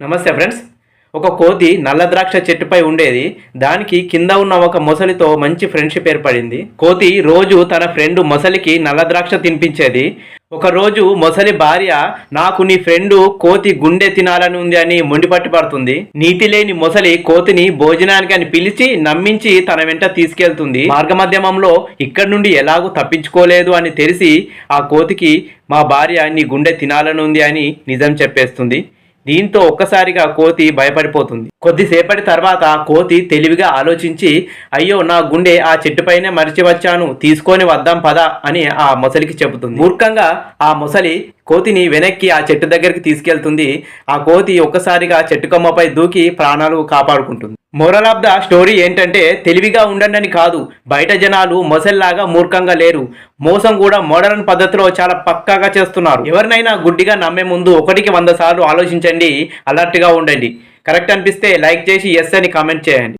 నమస్తే ఫ్రెండ్స్. ఒక కోతి నల్ల ద్రాక్ష చెట్టుపై ఉండేది. దానికి కింద ఉన్న ఒక మొసలితో మంచి ఫ్రెండ్షిప్ ఏర్పడింది. కోతి రోజు తన ఫ్రెండ్ మొసలికి నల్ల ద్రాక్ష తినిపించేది. ఒకరోజు మొసలి భార్య నాకు నీ ఫ్రెండు కోతి గుండె తినాలని ఉంది అని మొండిపట్టు పడుతుంది. నీతి లేని మొసలి కోతిని భోజనానికి అని పిలిచి నమ్మించి తన వెంట తీసుకెళ్తుంది. మార్గమధ్యమంలో ఇక్కడి నుండి ఎలాగూ తప్పించుకోలేదు అని తెలిసి ఆ కోతికి మా భార్య నీ గుండె తినాలని ఉంది అని నిజం చెప్పేస్తుంది. దీంతో ఒక్కసారిగా కోతి భయపడిపోతుంది. కొద్దిసేపటి తర్వాత కోతి తెలివిగా ఆలోచించి అయ్యో నా గుండె ఆ చెట్టుపైనే మరిచి వచ్చాను తీసుకొని వద్దాం పద అని ఆ మొసలికి చెబుతుంది. మూర్ఖంగా ఆ మొసలి కోతిని వెనక్కి ఆ చెట్టు దగ్గరికి తీసుకెళ్తుంది. ఆ కోతి ఒక్కసారిగా చెట్టు కొమ్మపై దూకి ప్రాణాలు కాపాడుకుంటుంది. మోరల్ ఆఫ్ ద స్టోరీ ఏంటంటే తెలివిగా ఉండండి అని కాదు బయట జనాలు మొసల్లాగా మూర్ఖంగా లేరు. మోసం కూడా మోడర్న్ పద్ధతిలో చాలా పక్కాగా చేస్తున్నారు. ఎవరినైనా గుడ్డిగా నమ్మే ముందు ఒకటికి వంద సార్లు ఆలోచించండి అలర్ట్గా ఉండండి. కరెక్ట్ అనిపిస్తే లైక్ చేసి ఎస్ అని కామెంట్ చేయండి.